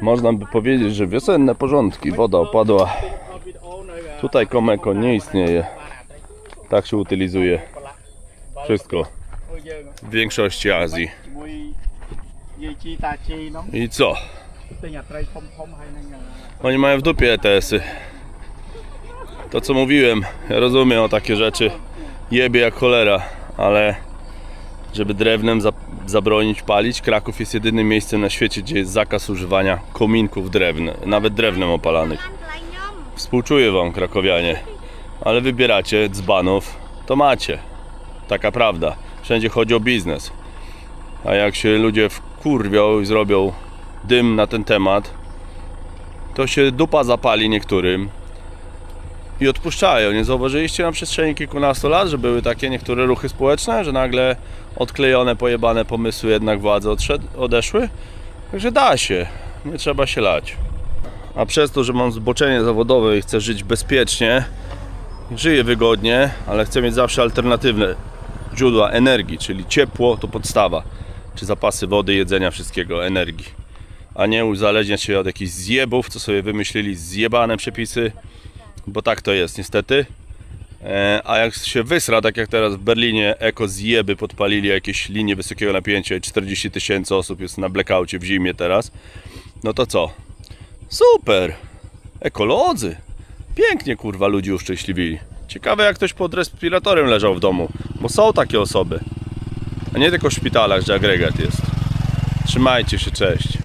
Można by powiedzieć, że wiosenne porządki, woda opadła. Tutaj komeko nie istnieje. Tak się utylizuje wszystko w większości Azji. I co? Oni mają w dupie ETS-y. To co mówiłem, ja rozumiem o takie rzeczy. Jebie jak cholera, ale żeby drewnem za zabronić palić, Kraków jest jedynym miejscem na świecie, gdzie jest zakaz używania kominków drewne, nawet drewnem opalanych. Współczuję wam, krakowianie, ale wybieracie dzbanów, to macie. Taka prawda. Wszędzie chodzi o biznes. A jak się ludzie wkurwią i zrobią dym na ten temat, to się dupa zapali niektórym i odpuszczają. Nie zauważyliście na przestrzeni kilkunastu lat, że były takie niektóre ruchy społeczne, że nagle odklejone, pojebane pomysły jednak władze odeszły? Także da się, nie trzeba się lać. A przez to, że mam zboczenie zawodowe i chcę żyć bezpiecznie, żyję wygodnie, ale chcę mieć zawsze alternatywne źródła energii, czyli ciepło to podstawa, czy zapasy wody, jedzenia, wszystkiego, energii a nie uzależniać się od jakichś zjebów, co sobie wymyślili zjebane przepisy, bo tak to jest niestety. E, A jak się wysra, tak jak teraz w Berlinie, eko zjeby podpalili jakieś linie wysokiego napięcia i 40 tysięcy osób jest na blackoutie w zimie teraz, no to co? Super! Ekolodzy! Pięknie kurwa ludzi uszczęśliwili. Ciekawe jak ktoś pod respiratorem leżał w domu, bo są takie osoby. A nie tylko w szpitalach, że agregat jest. Trzymajcie się, cześć.